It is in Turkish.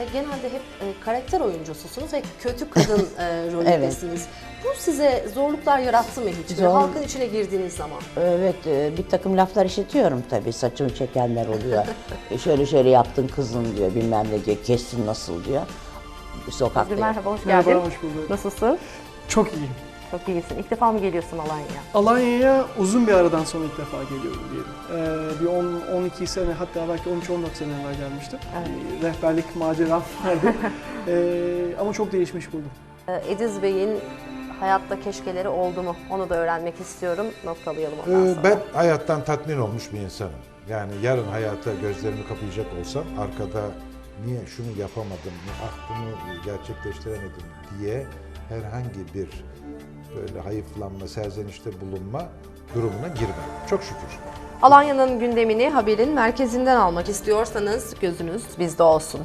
Ve genelde hep e, karakter oyuncususunuz ve kötü kadın e, rolündesiniz. Bu size zorluklar yarattı mı hiç? Zor- Halkın içine girdiğiniz zaman. Evet e, bir takım laflar işitiyorum tabii saçımı çekenler oluyor. E, şöyle şöyle yaptın kızım diyor bilmem ne diyor kestin nasıl diyor. Sokakta. Özgür merhaba, hoş Merhaba, geldin. hoş bulduk. Nasılsın? Çok iyiyim. Çok iyisin. İlk defa mı geliyorsun Alanya'ya? Alanya'ya uzun bir aradan sonra ilk defa geliyorum diyelim. Ee, bir 10, 12 sene hatta belki 13-14 sene evvel gelmiştim. Bir rehberlik maceram vardı. Ee, ama çok değişmiş buldum. E, Ediz Bey'in hayatta keşkeleri oldu mu? Onu da öğrenmek istiyorum. Noktalayalım ondan Ee, sonra. Ben hayattan tatmin olmuş bir insanım. Yani yarın hayata gözlerimi kapayacak olsam arkada niye şunu yapamadım, ah bunu gerçekleştiremedim diye herhangi bir böyle hayıflanma, serzenişte bulunma durumuna girmem. Çok şükür. Alanya'nın gündemini haberin merkezinden almak istiyorsanız gözünüz bizde olsun.